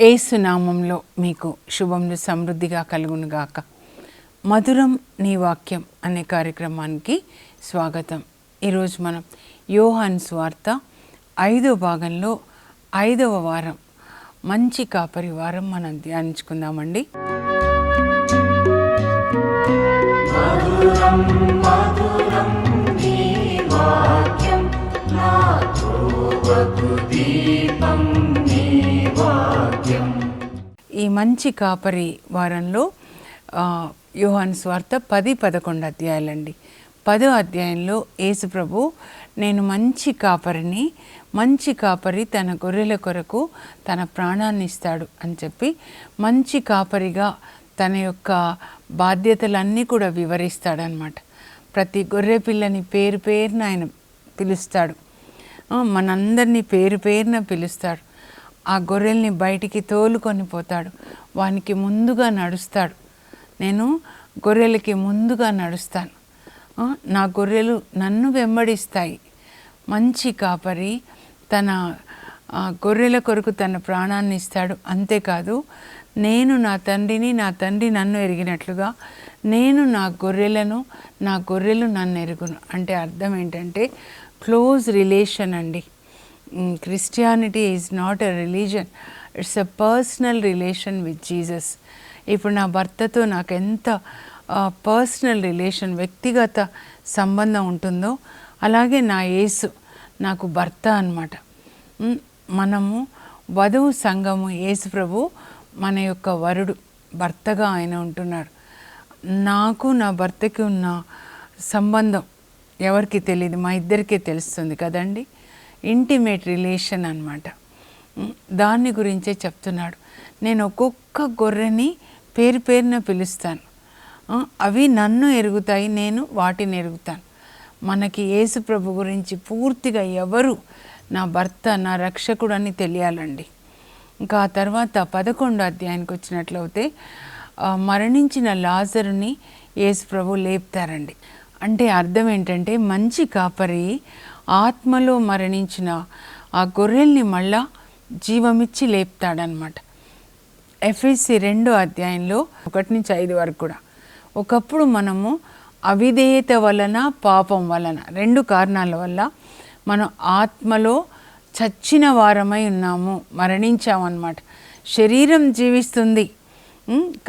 ఏసునామంలో మీకు శుభములు సమృద్ధిగా కలుగునుగాక మధురం నీ వాక్యం అనే కార్యక్రమానికి స్వాగతం. ఈరోజు మనం యోహాన్ స్వార్త ఐదో భాగంలో ఐదవ వారం మంచి కాపరి వారం మనం ధ్యానించుకుందామండి. ఈ మంచి కాపరి వారంలో యోహాన్ స్వార్థ పది పదకొండు అధ్యాయాలండి. పదో అధ్యాయంలో యేసుప్రభు నేను మంచి కాపరిని మంచి కాపరి తన గొర్రెల కొరకు తన ప్రాణాన్ని ఇస్తాడు అని చెప్పి మంచి కాపరిగా తన యొక్క బాధ్యతలన్నీ కూడా వివరిస్తాడనమాట. ప్రతి గొర్రె పిల్లని పేరు పేరున ఆయన పిలుస్తాడు. మనందరినీ పేరు పేరున పిలుస్తాడు. ఆ గొర్రెల్ని బయటికి తోలుకొని పోతాడు. వానికి ముందుగా నడుస్తాడు. నేను గొర్రెలకి ముందుగా నడుస్తాను. నా గొర్రెలు నన్ను వెంబడిస్తాయి. మంచి కాపరి తన గొర్రెల కొరకు తన ప్రాణాన్ని ఇస్తాడు. అంతేకాదు నేను నా తండ్రిని నా తండ్రి నన్ను ఎరిగినట్లుగా నేను నా గొర్రెలను నా గొర్రెలు నన్ను ఎరుగును. అంటే అర్థం ఏంటంటే క్లోజ్ రిలేషన్ అండి. Christianity is not a religion. It's a personal relation with Jesus. ఇప్పుడు నా భర్తతో నాకు ఎంత పర్సనల్ రిలేషన్ వ్యక్తిగత సంబంధం ఉంటుందో అలాగే నా యేసు నాకు భర్త అన్నమాట. మనము వధువు సంఘము యేసు ప్రభు మన యొక్క వరుడు భర్తగా ఆయన ఉంటున్నాడు. నాకు నా భర్తకి ఉన్న సంబంధం ఎవరికి తెలియదు మా ఇద్దరికే తెలుస్తుంది కదండి. ఇంటిమేట్ రిలేషన్ అన్నమాట. దాని దాన్ని గురించే చెప్తున్నాడు. నేను ఒక్కొక్క గొర్రెని పేరు పేరున పిలుస్తాను. అవి నన్ను ఎరుగుతాయి నేను వాటిని ఎరుగుతాను. మనకి యేసు ప్రభు గురించి పూర్తిగా ఎవరు నా భర్త నా రక్షకుడు అని తెలియాలండి. ఇంకా ఆ తర్వాత పదకొండు అధ్యాయానికి వచ్చినట్లయితే మరణించిన లాజరుని యేసు ప్రభు లేపుతారండి. అంటే అర్థం ఏంటంటే మంచి కాపరి ఆత్మలో మరణించిన ఆ గొర్రెల్ని మళ్ళా జీవమిచ్చి లేపుతాడనమాట ఎఫ్ఎస్సి రెండో అధ్యాయంలో ఒకటి నుంచి ఐదు వరకు కూడా. ఒకప్పుడు మనము అవిధేయత వలన పాపం వలన రెండు కారణాల వల్ల మనం ఆత్మలో చచ్చిన వారమై ఉన్నాము మరణించామన్నమాట. శరీరం జీవిస్తుంది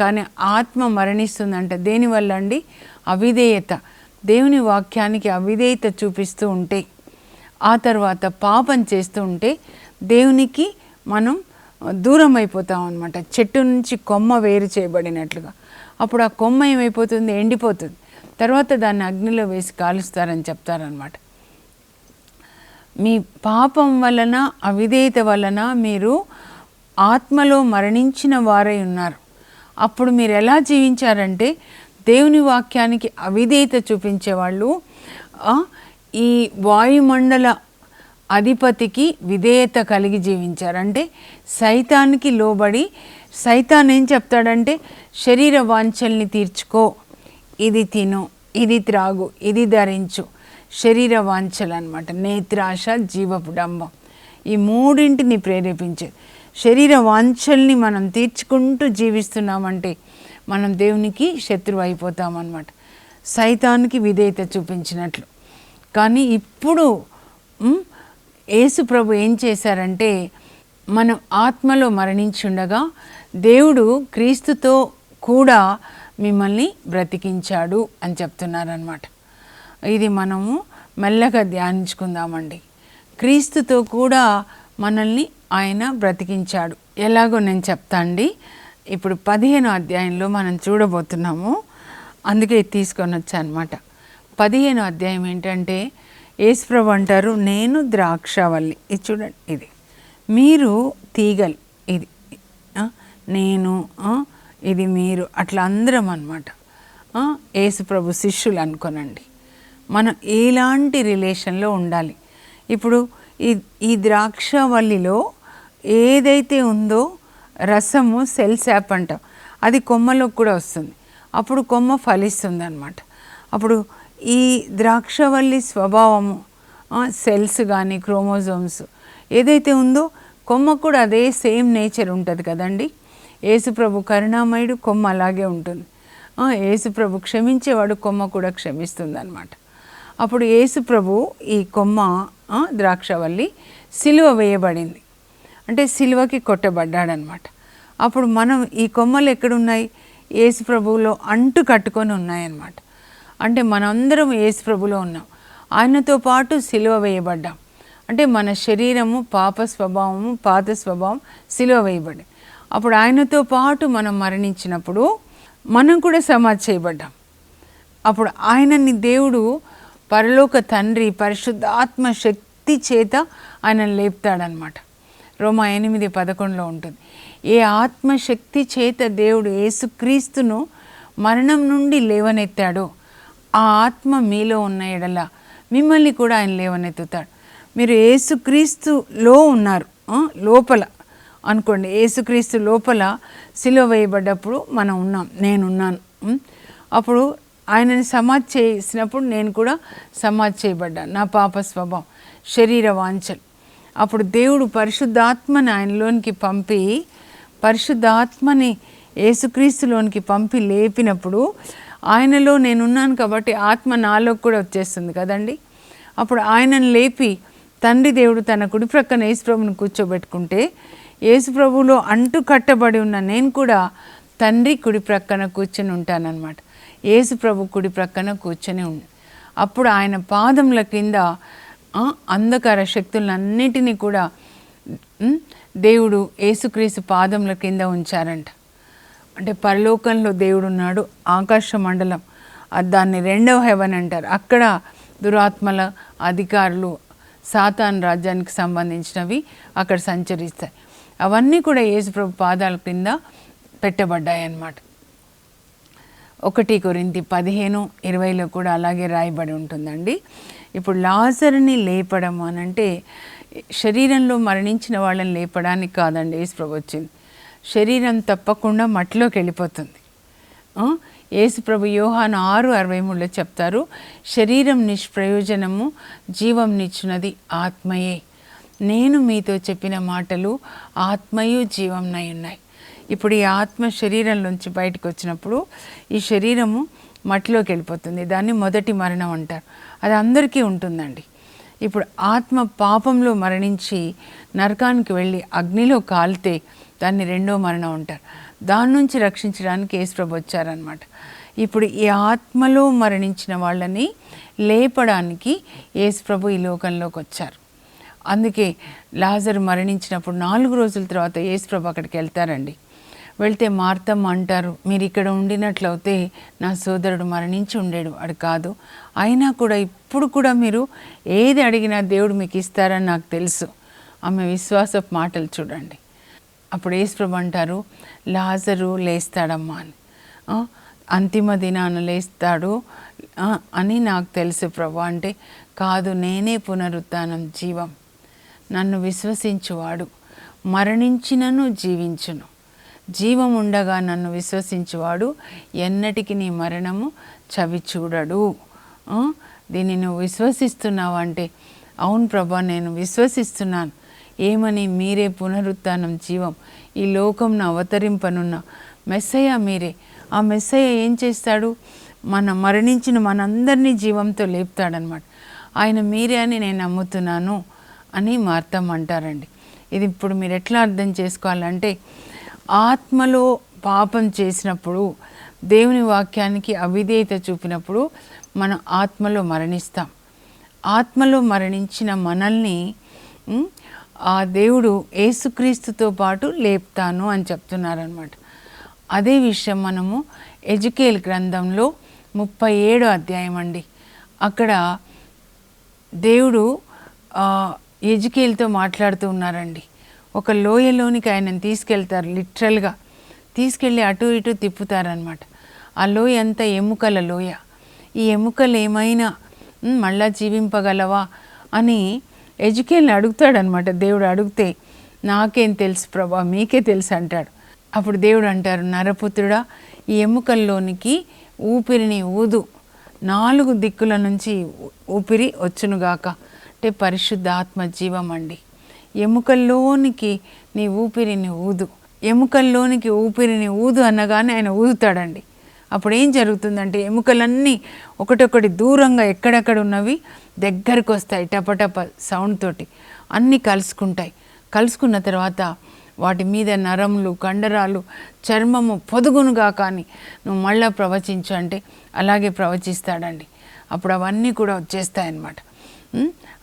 కానీ ఆత్మ మరణిస్తుంది అంట దేనివల్ల అండి అవిధేయత. దేవుని వాక్యానికి అవిధేయత చూపిస్తూ ఉంటే ఆ తర్వాత పాపం చేస్తూ ఉంటే దేవునికి మనం దూరం అయిపోతాం అనమాట చెట్టు నుంచి కొమ్మ వేరు చేయబడినట్లుగా. అప్పుడు ఆ కొమ్మ ఏమైపోతుంది? ఎండిపోతుంది. తర్వాత దాన్ని అగ్నిలో వేసి కాలుస్తారని చెప్తారనమాట మీ పాపం వలన అవిధేయత వలన మీరు ఆత్మలో మరణించిన వారై ఉన్నారు. అప్పుడు మీరు ఎలా జీవించారంటే దేవుని వాక్యానికి అవిధేయత చూపించేవాళ్ళు ఈ వాయుమండల అధిపతికి విధేయత కలిగి జీవించారు. అంటే సైతానికి లోబడి సైతాన్ ఏం చెప్తాడంటే శరీర వాంఛల్ని తీర్చుకో. ఇది తిను. ఇది త్రాగు. ఇది ధరించు. శరీర వాంఛలు అనమాట నేత్రాశ జీవపు డంబం ఈ మూడింటిని ప్రేరేపించేది శరీర వాంఛల్ని మనం తీర్చుకుంటూ జీవిస్తున్నామంటే మనం దేవునికి శత్రువు అయిపోతామన్నమాట. సైతానికి విధేయత చూపించినట్లు. కానీ ఇప్పుడు యేసు ప్రభు ఏం చేశారంటే మనం ఆత్మలో మరణించుండగా దేవుడు క్రీస్తుతో కూడా మిమ్మల్ని బ్రతికించాడు అని చెప్తున్నారనమాట ఇది మనము మెల్లగా ధ్యానించుకుందామండి. క్రీస్తుతో కూడా మనల్ని ఆయన బ్రతికించాడు. ఎలాగో నేను చెప్తా అండి. ఇప్పుడు పదిహేను అధ్యాయంలో మనం చూడబోతున్నాము. అందుకే తీసుకొని వచ్చా అనమాట పదిహేను అధ్యాయం ఏంటంటే యేసుప్రభు అంటారు నేను ద్రాక్షవల్లి ఇది చూడండి ఇది. మీరు తీగలు. ఇది. నేను ఇది మీరు. అట్లా అందరం అనమాట యేసుప్రభు శిష్యులు అనుకోనండి. మనం ఎలాంటి రిలేషన్లో ఉండాలి. ఇప్పుడు ఈ ఈ ద్రాక్షవల్లిలో ఏదైతే ఉందో రసము సెల్ శాప్ అంటాం అది కొమ్మలో కూడా వస్తుంది. అప్పుడు కొమ్మ ఫలిస్తుంది అనమాట అప్పుడు ఈ ద్రాక్షవల్లి స్వభావము సెల్స్ కానీ క్రోమోజోమ్స్ ఏదైతే ఉందో కొమ్మ కూడా అదే సేమ్ నేచర్ ఉంటుంది కదండి. యేసుప్రభు కరుణామయుడు కొమ్మ అలాగే ఉంటుంది. ఏసుప్రభు యేసుప్రభు క్షమించేవాడు కొమ్మ కూడా క్షమిస్తుంది అనమాట అప్పుడు యేసుప్రభు ఈ కొమ్మ ద్రాక్షవల్లి సిలువ వేయబడింది. అంటే సిలువకి కొట్టబడ్డాడనమాట. అప్పుడు మనం ఈ కొమ్మలు ఎక్కడున్నాయి? యేసు ప్రభువులో అంటు కట్టుకొని ఉన్నాయన్నమాట. అంటే మనందరం యేసు ప్రభులో ఉన్నాం. ఆయనతో పాటు సిలువ వేయబడ్డాం. అంటే మన శరీరము పాప స్వభావము పాత స్వభావం సిలువ వేయబడి అప్పుడు ఆయనతో పాటు మనం మరణించినప్పుడు మనం కూడా సమాధి చేయబడ్డాం. అప్పుడు ఆయనని దేవుడు పరలోక తండ్రి పరిశుద్ధాత్మ శక్తి చేత ఆయన లేపుతాడనమాట. రోమా ఎనిమిది పదకొండులో ఉంటుంది. ఏ ఆత్మశక్తి చేత దేవుడు యేసుక్రీస్తును మరణం నుండి లేవనెత్తాడో ఆ ఆత్మ మీలో ఉన్న ఎడల మిమ్మల్ని కూడా ఆయన లేవనెత్తుతాడు. మీరు ఏసుక్రీస్తులో ఉన్నారు లోపల. అనుకోండి ఏసుక్రీస్తు లోపల సిలువ వేయబడ్డప్పుడు మనం ఉన్నాం నేనున్నాను అప్పుడు ఆయనని సమాధి చేసినప్పుడు నేను కూడా సమాధి చేయబడ్డాను. నా పాప స్వభావం శరీర వాంఛలు. అప్పుడు దేవుడు పరిశుద్ధాత్మని ఆయనలోనికి పంపి పరిశుద్ధాత్మని యేసుక్రీస్తులోనికి పంపి లేపినప్పుడు ఆయనలో నేనున్నాను కాబట్టి ఆత్మ నాలోకి కూడా వచ్చేస్తుంది కదండి. అప్పుడు ఆయనను లేపి తండ్రి దేవుడు తన కుడి ప్రక్కన యేసుప్రభుని కూర్చోబెట్టుకుంటే యేసుప్రభులో అంటు కట్టబడి ఉన్న నేను కూడా తండ్రి కుడి ప్రక్కన కూర్చొని ఉంటానన్నమాట. యేసుప్రభు కుడి ప్రక్కన కూర్చొని ఉంది అప్పుడు ఆయన పాదముల కింద అంధకార శక్తులన్నిటినీ కూడా దేవుడు యేసుక్రీస్తు పాదముల కింద ఉంచారంట. అంటే పరలోకంలో దేవుడు ఉన్నాడు ఆకాశ మండలం దాన్ని రెండవ హెవెన్ అంటారు. అక్కడ దురాత్మల అధికారులు సాతాన్ రాజ్యానికి సంబంధించినవి అక్కడ సంచరిస్తాయి. అవన్నీ కూడా యేసుప్రభు పాదాల కింద పెట్టబడ్డాయి అన్నమాట ఒకటి కొరింతి పదిహేను ఇరవైలో కూడా అలాగే రాయబడి ఉంటుందండి. ఇప్పుడు లాజర్ని లేపడం అని అంటే శరీరంలో మరణించిన వాళ్ళని లేపడానికి కాదండి యేసుప్రభు వచ్చింది. శరీరం తప్పకుండా మట్టిలోకి వెళ్ళిపోతుంది. యేసుప్రభు యోహాను ఆరు అరవై మూడులో చెప్తారు శరీరం నిష్ప్రయోజనము జీవం నిచ్చినది ఆత్మయే. నేను మీతో చెప్పిన మాటలు ఆత్మయు జీవంనై ఉన్నాయి. ఇప్పుడు ఈ ఆత్మ శరీరం నుంచి బయటకు వచ్చినప్పుడు ఈ శరీరము మట్టిలోకి వెళ్ళిపోతుంది. దాన్ని మొదటి మరణం అంటారు. అది అందరికీ ఉంటుందండి. ఇప్పుడు ఆత్మ పాపంలో మరణించి నరకానికి వెళ్ళి అగ్నిలో కాలితే దాన్ని రెండో మరణం అంటారు. దాని నుంచి రక్షించడానికి యేసుప్రభు వచ్చారనమాట ఇప్పుడు ఈ ఆత్మలో మరణించిన వాళ్ళని లేపడానికి యేసుప్రభు ఈ లోకంలోకి వచ్చారు. అందుకే లాజర్ మరణించినప్పుడు నాలుగు రోజుల తర్వాత యేసుప్రభు అక్కడికి వెళ్తారండి. వెళ్తే మార్తమ్మ అంటారు మీరు ఇక్కడ ఉండినట్లయితే నా సోదరుడు మరణించి ఉండేడు అది కాదు. అయినా కూడా ఇప్పుడు కూడా మీరు ఏది అడిగినా దేవుడు మీకు ఇస్తారని నాకు తెలుసు. ఆమె విశ్వాసపు మాటలు చూడండి. అప్పుడు ఏసుప్రభు అంటారు లాజరు లేస్తాడమ్మా అని. అంతిమ దినాన లేస్తాడు అని నాకు తెలుసు ప్రభు. అంటే కాదు నేనే పునరుత్నం జీవం. నన్ను విశ్వసించువాడు. మరణించినను జీవించును. జీవం ఉండగా నన్ను విశ్వసించువాడు. ఎన్నటికి నీ మరణము చవి చూడడు దీన్ని నువ్వు విశ్వసిస్తున్నావు అంటే అవును ప్రభా నేను విశ్వసిస్తున్నాను. ఏమని? మీరే పునరుత్నం జీవం. ఈ లోకంను అవతరింపనున్న మెస్సయ్య మీరే. ఆ మెస్సయ్య ఏం చేస్తాడు? మన మరణించిన మనందరినీ జీవంతో లేపుతాడనమాట ఆయన మీరే అని నేను నమ్ముతున్నాను అని మార్తం అంటారండి. ఇది ఇప్పుడు మీరు ఎట్లా అర్థం చేసుకోవాలంటే ఆత్మలో పాపం చేసినప్పుడు దేవుని వాక్యానికి అవిధేయత చూపినప్పుడు మనం ఆత్మలో మరణిస్తాం. ఆత్మలో మరణించిన మనల్ని ఆ దేవుడు ఏసుక్రీస్తుతో పాటు లేపుతాను అని చెప్తున్నారనమాట అదే విషయం మనము ఎజుకేల్ గ్రంథంలో ముప్పై ఏడో అధ్యాయం అండి. అక్కడ దేవుడు ఎజుకేల్తో మాట్లాడుతూ ఉన్నారండి. ఒక లోయలోనికి ఆయనను తీసుకెళ్తారు లిటరల్గా. తీసుకెళ్ళి అటు ఇటు తిప్పుతారనమాట ఆ లోయ అంతా ఎముకల లోయ. ఈ ఎముకలు ఏమైనా మళ్ళా జీవింపగలవా? అని ఎజుకేల్ని అడుగుతాడనమాట దేవుడు అడిగితే నాకేం తెలుసు ప్రభా మీకే తెలుసు అంటాడు. అప్పుడు దేవుడు అంటారు నరపుత్రుడా ఈ ఎముకల్లోనికి ఊపిరిని ఊదు. నాలుగు దిక్కుల నుంచి ఊపిరి వచ్చునుగాక. అంటే పరిశుద్ధ ఆత్మ జీవం అండి ఎముకల్లోనికి నీ ఊపిరిని ఊదు. ఎముకల్లోనికి ఊపిరిని ఊదు అనగానే ఆయన ఊదుతాడండి. అప్పుడు ఏం జరుగుతుందంటే ఎముకలన్నీ ఒకటొకటి దూరంగా ఎక్కడెక్కడ ఉన్నవి దగ్గరకు వస్తాయి టపటప సౌండ్ తోటి. అన్నీ కలుసుకుంటాయి. కలుసుకున్న తర్వాత వాటి మీద నరములు కండరాలు చర్మము పొదుగునుగా కానీ నువ్వు మళ్ళా ప్రవచించు అంటే అలాగే ప్రవచిస్తాడండి. అప్పుడు అవన్నీ కూడా వచ్చేస్తాయన్నమాట.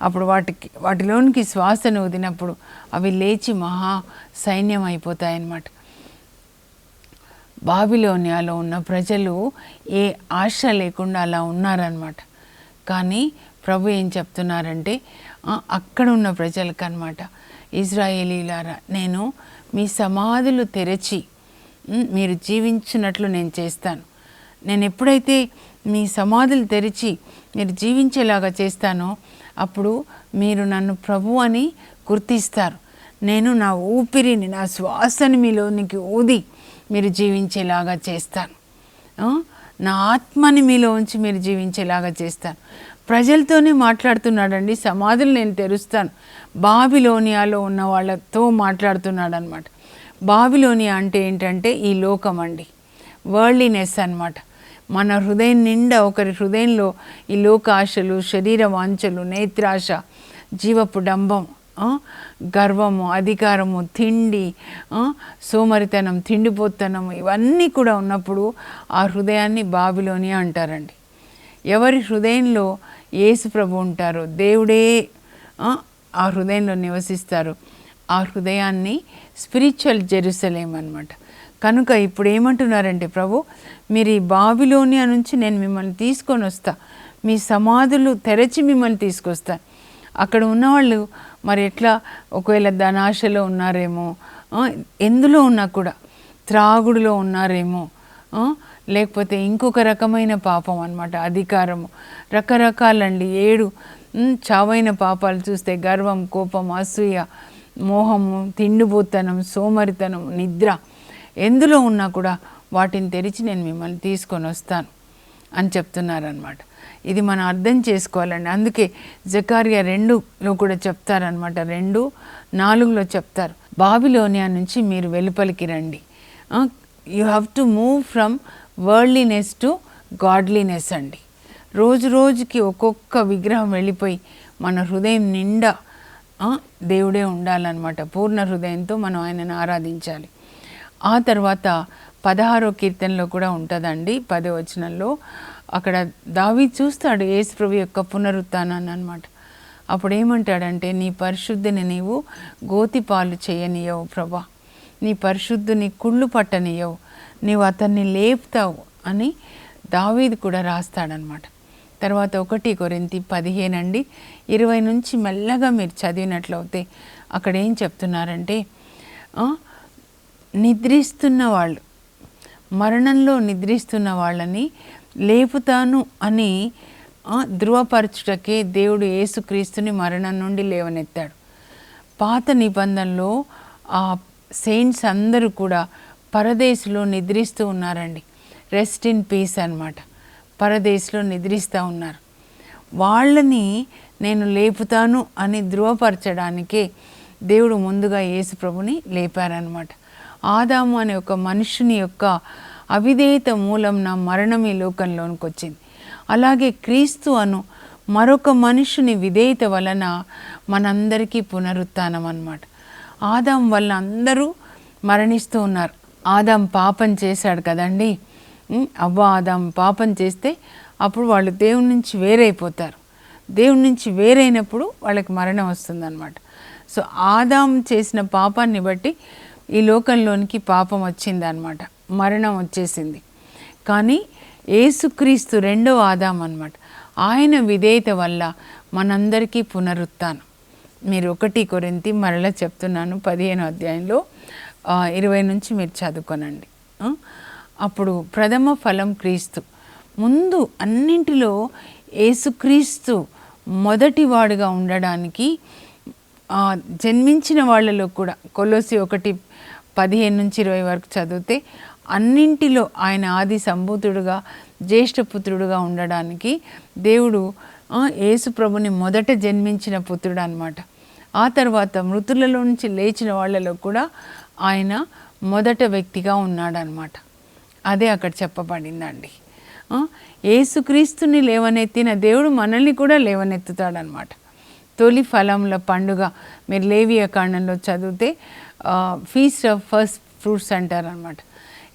అప్పుడు వాటికి వాటిలోనికి శ్వాసను వదినప్పుడు అవి లేచి మహా సైన్యం అయిపోతాయన్నమాట. బాబిలోనియాలో ఉన్న ప్రజలు ఏ ఆశ లేకుండా అలా ఉన్నారనమాట కానీ ప్రభు ఏం చెప్తున్నారంటే అక్కడ ఉన్న ప్రజలకు అనమాట ఇజ్రాయేలీలారా నేను మీ సమాధులు తెరచి మీరు జీవించినట్లు నేను చేస్తాను. నేను ఎప్పుడైతే మీ సమాధులు తెరిచి మీరు జీవించేలాగా చేస్తానో అప్పుడు మీరు నన్ను ప్రభు అని గుర్తిస్తారు. నేను నా ఊపిరిని నా శ్వాసని మీలోనికి ఊది మీరు జీవించేలాగా చేస్తాను నా ఆత్మని మీలో ఉంచి మీరు జీవించేలాగా చేస్తాను ప్రజలతోనే మాట్లాడుతున్నాడండి సమాధులు నేను తెరుస్తాను. బాబిలోనియాలో ఉన్న వాళ్ళతో మాట్లాడుతున్నాడు అనమాట బాబిలోనియా అంటే ఏంటంటే ఈ లోకం అండి వరల్డ్లీనెస్ అనమాట మన హృదయం నిండా ఒకరి హృదయంలో ఈ లోకాశలు శరీర వాంఛలు నేత్రాశ జీవపు డంబం గర్వము అధికారము తిండి సోమరితనం తిండిపోతనం ఇవన్నీ కూడా ఉన్నప్పుడు ఆ హృదయాన్ని బాబిలోని అంటారండి. ఎవరి హృదయంలో యేసు ప్రభు ఉంటారో దేవుడే ఆ, హృదయంలో నివసిస్తారు. ఆ హృదయాన్ని స్పిరిచువల్ జెరూసలేం అనమాట కనుక ఇప్పుడు ఏమంటున్నారంటే ప్రభు మీరు ఈ బాబిలోనియా నుంచి నేను మిమ్మల్ని తీసుకొని వస్తా. మీ సమాధులు తెరచి మిమ్మల్ని తీసుకొస్తా. అక్కడ ఉన్నవాళ్ళు మరి ఎట్లా? ఒకవేళ ధనాశలో ఉన్నారేమో ఎందులో ఉన్నా కూడా త్రాగుడులో ఉన్నారేమో లేకపోతే ఇంకొక రకమైన పాపం అనమాట అధికారము. రకరకాలండి ఏడు చావైన పాపాలు చూస్తే గర్వం కోపం అసూయ మోహము తిండిపోతనం సోమరితనం నిద్ర ఎందులో ఉన్నా కూడా వాటిని తెరిచి నేను మిమ్మల్ని తీసుకొని వస్తాను అని చెప్తున్నారనమాట ఇది మనం అర్థం చేసుకోవాలండి. అందుకే జకారియా రెండులో కూడా చెప్తారనమాట రెండు నాలుగులో చెప్తారు. బాబిలోనియా నుంచి మీరు వెలుపలికి రండి. You have to move from worldliness to godliness అండి. రోజు రోజుకి ఒక్కొక్క విగ్రహం వెళ్ళిపోయి మన హృదయం నిండా దేవుడే ఉండాలన్నమాట. పూర్ణ హృదయంతో మనం ఆయనను ఆరాధించాలి. ఆ తర్వాత పదహారో కీర్తనలో కూడా ఉంటుందండి పదో వచనంలో. అక్కడ దావి చూస్తాడు యేసుప్రభు యొక్క పునరుత్నాన్ని అనమాట అప్పుడు ఏమంటాడంటే నీ పరిశుద్ధిని నీవు గోతిపాలు చేయనీయవు ప్రభా. నీ పరిశుద్ధిని కుళ్ళు పట్టనీయవు. నీవు అతన్ని లేపుతావు అని దావీది కూడా రాస్తాడనమాట తర్వాత ఒకటి కొరింతి పదిహేను అండి ఇరవై నుంచి మెల్లగా మీరు చదివినట్లయితే అక్కడ ఏం చెప్తున్నారంటే నిద్రిస్తున్న వాళ్ళు మరణంలో నిద్రిస్తున్న వాళ్ళని లేపుతాను అని ధృవపరచుటకే దేవుడు యేసుక్రీస్తుని మరణం నుండి లేవనెత్తాడు. పాత నిబంధనలో ఆ సెయింట్స్ అందరూ కూడా పరదేశంలో నిద్రిస్తూ ఉన్నారండి. రెస్ట్ ఇన్ పీస్ అన్నమాట. పరదేశంలో నిద్రిస్తూ ఉన్నారు. వాళ్ళని నేను లేపుతాను అని ధృవపరచడానికే దేవుడు ముందుగా యేసు ప్రభుని లేపారనమాట ఆదాము అనే ఒక మనుషుని యొక్క అవిధేయత మూలం నా మరణం ఈ లోకంలోనికి వచ్చింది. అలాగే క్రీస్తు అను మరొక మనుషుని విధేయత వలన మనందరికీ పునరుత్నం అన్నమాట. ఆదాం వల్ల అందరూ మరణిస్తూ ఉన్నారు. ఆదాం పాపం చేశాడు కదండి. అవ్వ ఆదాం పాపం చేస్తే అప్పుడు వాళ్ళు దేవుని నుంచి వేరైపోతారు. దేవుని నుంచి వేరైనప్పుడు వాళ్ళకి మరణం వస్తుందన్నమాట. సో ఆదాం చేసిన పాపాన్ని బట్టి ఈ లోకంలోనికి పాపం వచ్చిందనమాట మరణం వచ్చేసింది. కానీ ఏసుక్రీస్తు రెండవ ఆదాం అనమాట ఆయన విధేయత వల్ల మనందరికీ పునరుత్థానం. మీరు ఒకటి కొరింతి మరలా చెప్తున్నాను పదిహేను అధ్యాయంలో. ఇరవై నుంచి మీరు చదువుకోనండి. అప్పుడు ప్రథమ ఫలం క్రీస్తు. ముందు అన్నింటిలో ఏసుక్రీస్తు మొదటివాడుగా ఉండడానికి జన్మించిన వాళ్ళలో కూడా కొలోసి ఒకటి పదిహేను నుంచి ఇరవై వరకు చదివితే అన్నింటిలో ఆయన ఆది సంభూతుడుగా జ్యేష్ఠపుత్రుడుగా ఉండడానికి దేవుడు యేసు ప్రభుని మొదట జన్మించిన పుత్రుడు అనమాట ఆ తర్వాత మృతులలో నుంచి లేచిన వాళ్ళలో కూడా ఆయన మొదట వ్యక్తిగా ఉన్నాడనమాట అదే అక్కడ చెప్పబడిందండి. ఏసుక్రీస్తుని లేవనెత్తిన దేవుడు మనల్ని కూడా లేవనెత్తుతాడనమాట తొలి ఫలముల పండుగ మీరు లేవియ కాండంలో చదివితే ఫీస్ట్ ఆఫ్ ఫస్ట్ ఫ్రూట్స్ అంటారనమాట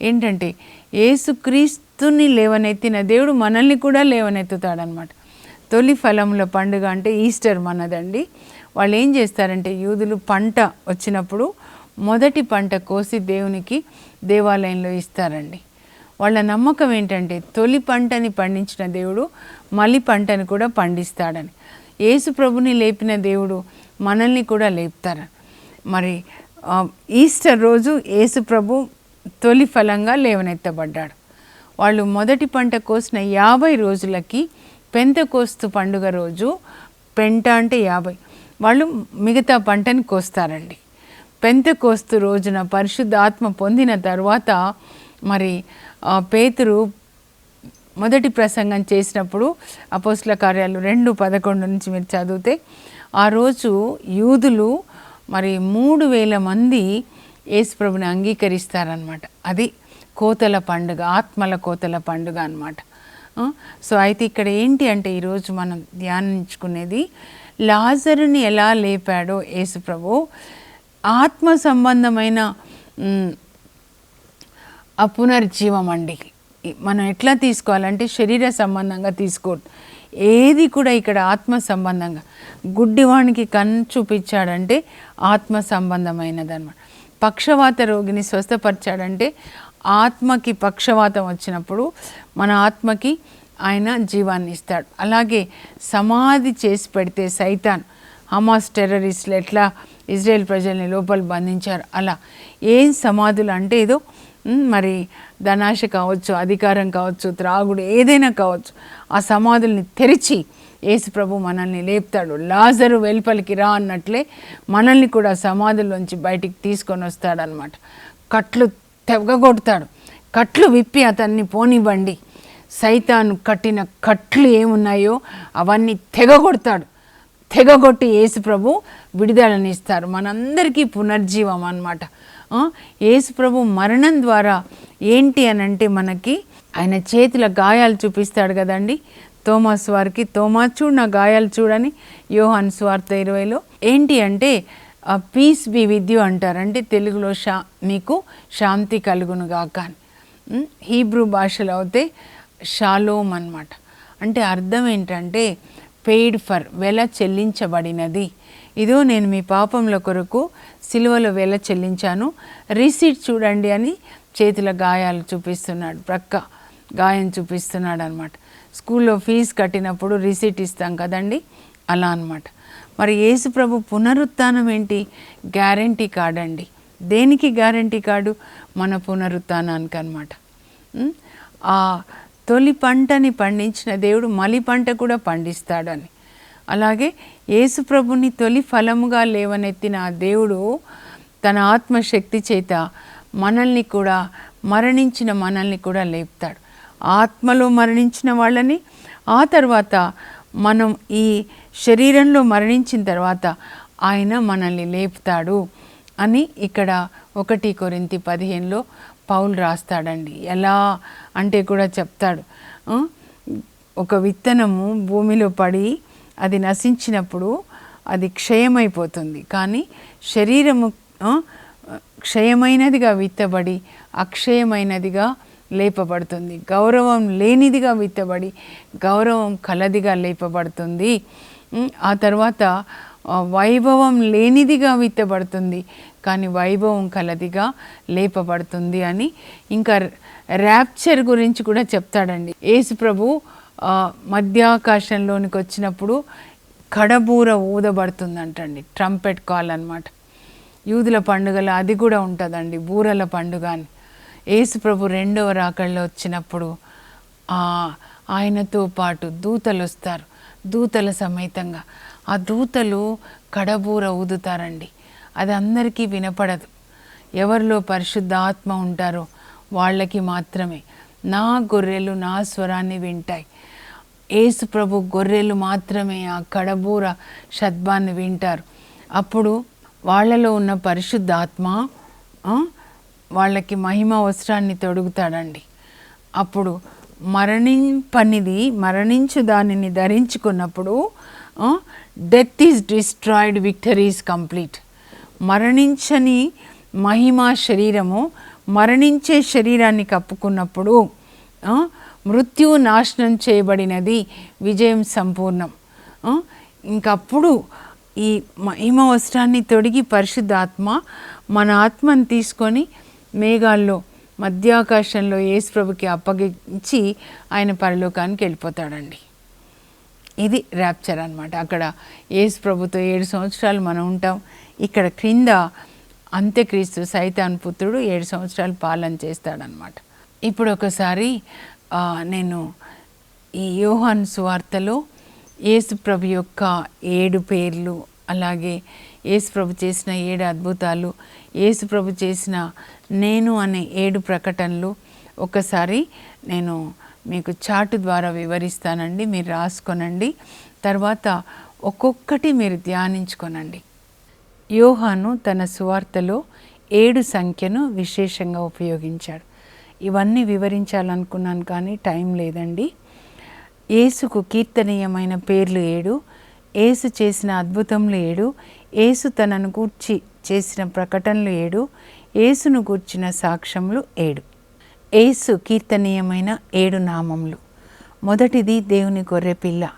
ఏంటంటే ఏసుక్రీస్తుని లేవనెత్తిన దేవుడు మనల్ని కూడా లేవనెత్తుతాడనమాట తొలి ఫలముల పండుగ అంటే ఈస్టర్ మనదండి. వాళ్ళు ఏం చేస్తారంటే యూదులు పంట వచ్చినప్పుడు మొదటి పంట కోసి దేవునికి దేవాలయంలో ఇస్తారండి. వాళ్ళ నమ్మకం ఏంటంటే తొలి పంటని పండించిన దేవుడు మలి పంటని కూడా పండిస్తాడని. యేసు ప్రభుని లేపిన దేవుడు మనల్ని కూడా లేపుతారని. మరి ఈస్టర్ రోజు యేసుప్రభు తొలి ఫలంగా లేవనెత్తబడ్డాడు. వాళ్ళు మొదటి పంట కోసిన యాభై రోజులకి పెంత కోస్తు పండుగ రోజు పెంట అంటే యాభై. వాళ్ళు మిగతా పంటని కోస్తారండి. పెంత కోస్తు రోజున పరిశుద్ధాత్మ పొందిన తర్వాత మరి పేతురు మొదటి ప్రసంగం చేసినప్పుడు అపోస్ల కార్యాలు రెండు పదకొండు నుంచి మీరు చదివితే ఆ రోజు యూదులు మరి మూడు వేల మంది యేసుప్రభుని అంగీకరిస్తారనమాట అది కోతల పండుగ ఆత్మల కోతల పండుగ అనమాట సో అయితే ఇక్కడ ఏంటి అంటే ఈరోజు మనం ధ్యానించుకునేది లాజరుని ఎలా లేపాడో యేసుప్రభు ఆత్మ సంబంధమైన పునర్జీవం అండి. మనం ఎట్లా తీసుకోవాలంటే శరీర సంబంధంగా తీసుకో ఏది కూడా ఇక్కడ ఆత్మ సంబంధంగా గుడ్డివానికి కన్ను చూపించాడంటే ఆత్మ సంబంధమైనది అనమాట పక్షవాత రోగిని స్వస్థపరిచాడంటే ఆత్మకి పక్షవాతం వచ్చినప్పుడు మన ఆత్మకి ఆయన జీవాన్ని ఇస్తాడు. అలాగే సమాధి చేసి పెడితే సైతాన్ హమాస్ టెర్రరిస్టులు ఎట్లా ఇజ్రాయెల్ ప్రజల్ని లోపల బంధించారు? అలా. ఏం సమాధులు అంటే ఏదో మరి ధనాశ కావచ్చు అధికారం కావచ్చు త్రాగుడు ఏదైనా కావచ్చు ఆ సమాధుల్ని తెరిచి యేసు ప్రభు మనల్ని లేపుతాడు. లాజరు వెలుపలికి రా అన్నట్లే మనల్ని కూడా సమాధుల్లోంచి బయటికి తీసుకొని వస్తాడనమాట కట్లు తెగగొడతాడు. కట్లు విప్పి అతన్ని పోనివ్వండి. సైతాను కట్టిన కట్లు ఏమున్నాయో అవన్నీ తెగగొడతాడు. తెగగొట్టి యేసు ప్రభు విడుదలనిస్తారు. మనందరికీ పునర్జీవం అన్నమాట. యేసు ప్రభు మరణం ద్వారా ఏంటి అని అంటే మనకి ఆయన చేతుల గాయాలు చూపిస్తాడు కదండి. తోమాస్ వారికి తోమా చూడు నా గాయాలు చూడని యోహాన్ స్వార్థ ఇరవైలో ఏంటి అంటే పీస్ బి విద్యు అంటారు అంటే తెలుగులో షా మీకు శాంతి కలుగును గాక అని. హీబ్రూ భాషలో అయితే షాలోమ్ అన్నమాట. అంటే అర్థం ఏంటంటే పెయిడ్ ఫర్ వెల చెల్లించబడినది. ఇదో నేను మీ పాపంల కొరకు సిలువలో వేళ చెల్లించాను. రిసీట్ చూడండి అని చేతుల గాయాలు చూపిస్తున్నాడు. ప్రక్క గాయం చూపిస్తున్నాడు అనమాట స్కూల్లో ఫీజు కట్టినప్పుడు రిసీట్ ఇస్తాం కదండి? అలా అనమాట మరి యేసుప్రభు పునరుత్నం ఏంటి? గ్యారంటీ కార్డ్ అండి దేనికి గ్యారంటీ కార్డు? మన పునరుత్నానికి అనమాట ఆ తొలి పంటని పండించిన దేవుడు మలి పంట కూడా పండిస్తాడని. అలాగే యేసుప్రభుని తొలి ఫలముగా లేవనెత్తిన ఆ దేవుడు తన ఆత్మశక్తి చేత మనల్ని కూడా మరణించిన మనల్ని కూడా లేపుతాడు. ఆత్మలో మరణించిన వాళ్ళని ఆ తర్వాత మనం ఈ శరీరంలో మరణించిన తర్వాత ఆయన మనల్ని లేపుతాడు అని ఇక్కడ ఒకటి కొరింతి పదిహేనులో పౌలు రాస్తాడండి. ఎలా అంటే కూడా చెప్తాడు. ఒక విత్తనము భూమిలో పడి అది నశించినప్పుడు అది క్షయమైపోతుంది. కానీ శరీరము క్షయమైనదిగా విత్తబడి అక్షయమైనదిగా లేపబడుతుంది. గౌరవం లేనిదిగా విత్తబడి గౌరవం కలదిగా లేపబడుతుంది. ఆ తర్వాత వైభవం లేనిదిగా విత్తబడుతుంది. కానీ వైభవం కలదిగా లేపబడుతుంది అని ఇంకా ర్యాప్చర్ గురించి కూడా చెప్తాడండి. యేసు ప్రభు మధ్యాకాశంలోనికి వచ్చినప్పుడు కడబూర ఊదబడుతుందంటండి. ట్రంపెట్ కాల్ అన్నమాట. యూదుల పండుగలో అది కూడా ఉంటుందండి బూరల పండుగ అని. యేసు ప్రభు రెండవ రాకళ్ళలో వచ్చినప్పుడు ఆయనతో పాటు దూతలు వస్తారు. దూతల సమేతంగా. ఆ దూతలు కడబూర ఊదుతారండి. అది అందరికీ వినపడదు. ఎవరిలో పరిశుద్ధ ఆత్మ ఉంటారో వాళ్ళకి మాత్రమే. నా గొర్రెలు నా స్వరాన్ని వింటాయి. యేసు ప్రభు గొర్రెలు మాత్రమే ఆ కడబూర శబ్దాన్ని వింటారు. అప్పుడు వాళ్ళలో ఉన్న పరిశుద్ధాత్మ వాళ్ళకి మహిమ వస్త్రాన్ని తొడుగుతాడండి. అప్పుడు మరణింపనిది మరణించు దానిని ధరించుకున్నప్పుడు death is destroyed victory is complete. మరణించని మహిమా శరీరము మరణించే శరీరాన్ని కప్పుకున్నప్పుడు మృత్యు మృత్యువు నాశనం చేయబడినది. విజయం సంపూర్ణం. ఇంకప్పుడు ఈ మహిమ వస్త్రాన్ని తొడిగి పరిశుద్ధాత్మ మన ఆత్మను తీసుకొని మేఘాల్లో మధ్యాకాశంలో యేసుప్రభుకి అప్పగించి ఆయన పరలోకానికి వెళ్ళిపోతాడండి. ఇది ర్యాప్చర్ అనమాట అక్కడ యేసు ప్రభుతో ఏడు సంవత్సరాలు మనం ఉంటాం. ఇక్కడ క్రింద అంత్యక్రీస్తు సైతాన్ పుత్రుడు ఏడు సంవత్సరాలు పాలన చేస్తాడనమాట ఇప్పుడు ఒకసారి నేను ఈ యోహాన్ సువార్తలో యేసుప్రభు యొక్క ఏడు పేర్లు అలాగే యేసుప్రభు చేసిన ఏడు అద్భుతాలు యేసుప్రభు చేసిన నేను అనే ఏడు ప్రకటనలు ఒకసారి నేను మీకు చాటు ద్వారా వివరిస్తానండి మీరు రాసుకోనండి. తర్వాత ఒక్కొక్కటి మీరు ధ్యానించుకోనండి. యోహాను తన సువార్తలో ఏడు సంఖ్యను విశేషంగా ఉపయోగించాడు. ఇవన్నీ వివరించాలనుకున్నాను కానీ టైం లేదండి. ఏసుకు కీర్తనీయమైన పేర్లు ఏడు ఏసు చేసిన అద్భుతములు ఏడు ఏసు తనను గూర్చి చేసిన ప్రకటనలు ఏడు ఏసును గూర్చిన సాక్ష్యములు ఏడు. ఏసు కీర్తనీయమైన ఏడు నామములు. మొదటిది దేవుని గొర్రెపిల్ల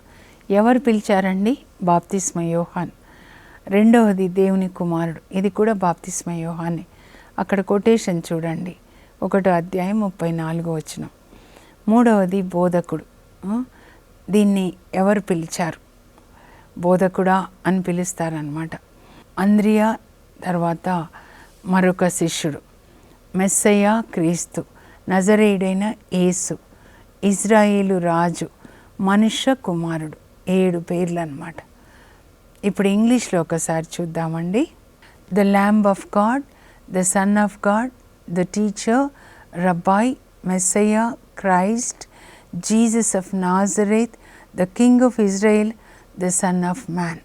ఎవరు పిలిచారండి? బాప్తిస్మ యోహాన్. రెండవది దేవుని కుమారుడు. ఇది కూడా బాప్తిస్మ యోహానే. అక్కడ కొటేషన్ చూడండి. ఒకటో అధ్యాయం ముప్పై నాలుగో వచనం. మూడవది బోధకుడు. దీన్ని ఎవరు పిలిచారు? బోధకుడా అని పిలుస్తారనమాట అంద్రియా తర్వాత మరొక శిష్యుడు. మెస్సయ్య క్రీస్తు నజరేయుడైన యేసు ఇజ్రాయేలు రాజు మనుష్య కుమారుడు. ఏడు పేర్లు అనమాట ఇప్పుడు ఇంగ్లీష్లో ఒకసారి చూద్దామండి. The lamb of God the son of God the teacher rabbi Messiah Christ Jesus of Nazareth the king of Israel the son of man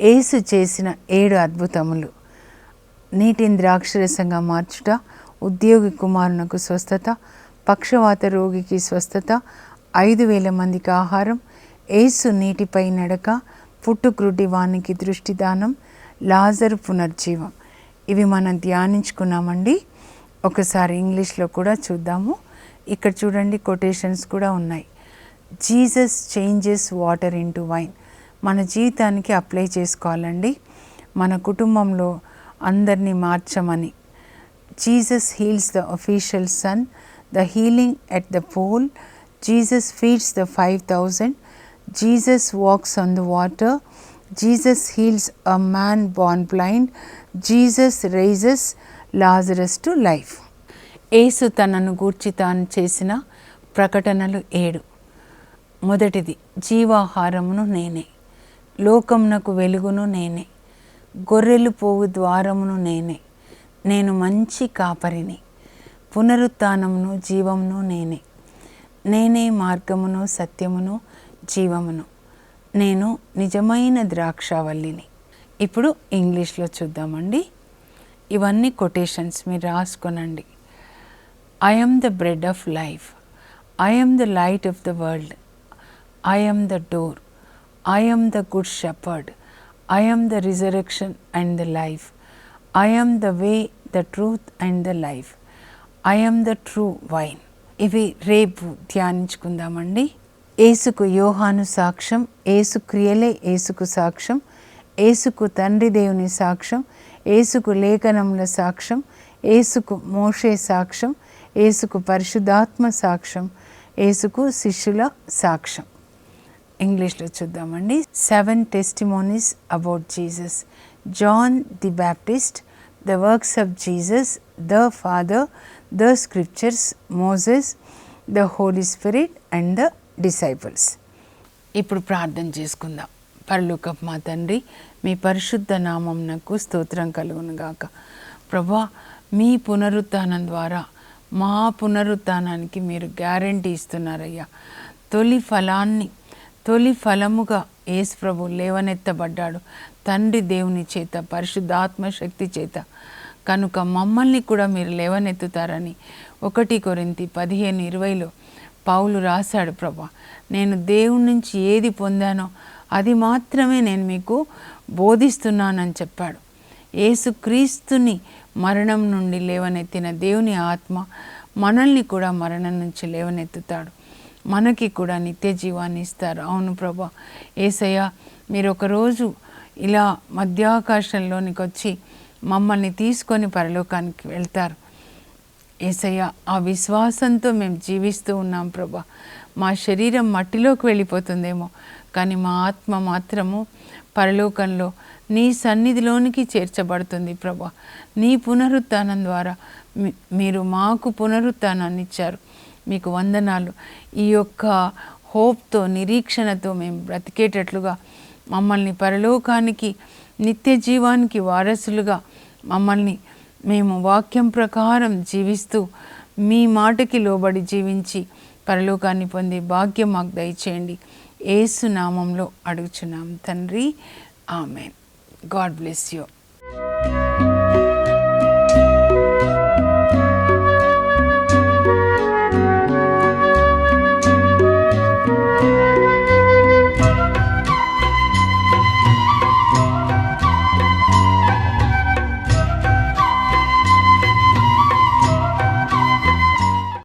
ఏసు చేసిన ఏడు అద్భుతములు. నీటిని ద్రాక్షరసంగా మార్చుట ఉద్యోగి కుమారునకు స్వస్థత పక్షవాత రోగికి స్వస్థత ఐదు వేల మందికి ఆహారం ఏసు నీటిపై నడక పుట్టుక్రుడి వానికి దృష్టిదానం లాజరు పునర్జీవం. ఇవి మనం ధ్యానించుకున్నామండి. ఒకసారి ఇంగ్లీష్లో కూడా చూద్దాము. ఇక్కడ చూడండి కొటేషన్స్ కూడా ఉన్నాయి. Jesus changes water into wine మన జీవితానికి అప్లై చేసుకోవాలండి. మన కుటుంబంలో అందరినీ మార్చమని. Jesus heals the official son the healing at the pool Jesus feeds the five thousand Jesus walks on the water Jesus heals a man born blind Jesus raises Lazarus to life. ఏసు తనను గూర్చి తాను చేసిన ప్రకటనలు ఏడు. మొదటిది జీవాహారమును నేనే. లోకమునకు వెలుగును నేనే. గొర్రెలు పోవు ద్వారమును నేనే. నేను మంచి కాపరిని. పునరుత్నమును జీవమును నేనే. నేనే మార్గమును సత్యమును జీవమును. నేను నిజమైన ద్రాక్షావల్లిని. ఇప్పుడు ఇంగ్లీష్లో చూద్దామండి. ఇవన్నీ కొటేషన్స్ మీరు రాసుకునండి. I'm the bread of life I'm the light of the world I I'm the door I'm the good shepherd I'm the resurrection and the life I'm the way the truth and the life I'm the true vine ఇవి రేపు ధ్యానించుకుందామండి. ఏసుకు యోహాను సాక్ష్యం ఏసు క్రియలే ఏసుకు సాక్ష్యం ఏసుకు తండ్రి దేవుని సాక్ష్యం ఏసుకు లేఖనముల సాక్ష్యం ఏసుకు మోషే సాక్ష్యం ఏసుకు పరిశుద్ధాత్మ సాక్ష్యం ఏసుకు శిష్యుల సాక్ష్యం. ఇంగ్లీష్లో చూద్దామండి. Seven testimonies about Jesus John the Baptist the works of Jesus the father the scriptures Moses the Holy Spirit and the disciples ఇప్పుడు ప్రార్థన చేసుకుందాం. పరలోకపు మా తండ్రి మీ పరిశుద్ధ నామంనకు స్తోత్రం కలుగును గాక ప్రభా మీ పునరుత్థానం ద్వారా మా పునరుత్థానానికి మీరు గ్యారంటీ ఇస్తున్నారయ్యా. తొలి ఫలాన్ని తొలి ఫలముగా యేసు ప్రభు లేవనెత్తబడ్డాడు. తండ్రి దేవుని చేత పరిశుద్ధాత్మ శక్తి చేత. కనుక మమ్మల్ని కూడా మీరు లేవనెత్తుతారని ఒకటి కొరింతి పదిహేను ఇరవైలో పౌలు రాశాడు ప్రభా. నేను దేవుడి నుంచి ఏది పొందానో అది మాత్రమే నేను మీకు బోధిస్తున్నానని చెప్పాడు. ఏసుక్రీస్తుని మరణం నుండి లేవనెత్తిన దేవుని ఆత్మ మనల్ని కూడా మరణం నుంచి లేవనెత్తుతాడు. మనకి కూడా నిత్య జీవాన్ని ఇస్తారు. అవును ప్రభా ఏసయ్య మీరు ఒకరోజు ఇలా మధ్యాకాశంలోనికి వచ్చి మమ్మల్ని తీసుకొని పరలోకానికి వెళ్తారు. ఏసయ్య ఆ విశ్వాసంతో మేము జీవిస్తూ ఉన్నాం ప్రభా. మా శరీరం మట్టిలోకి వెళ్ళిపోతుందేమో కానీ మా ఆత్మ మాత్రము పరలోకంలో నీ సన్నిధిలోనికి చేర్చబడుతుంది ప్రభా. నీ పునరుత్నం ద్వారా మీరు మాకు పునరుత్నాన్ని ఇచ్చారు. మీకు వందనాలు. ఈ యొక్క హోప్తో నిరీక్షణతో మేము బ్రతికేటట్లుగా మమ్మల్ని పరలోకానికి నిత్య జీవానికి వారసులుగా మమ్మల్ని మేము వాక్యం ప్రకారం జీవిస్తూ మీ మాటకి లోబడి జీవించి పరలోకాన్ని పొందే భాగ్యం మాకు దయచేయండి. ఏసు నామంలో అడుగుచున్నాం. తండ్రి ఆమెన్. God bless you.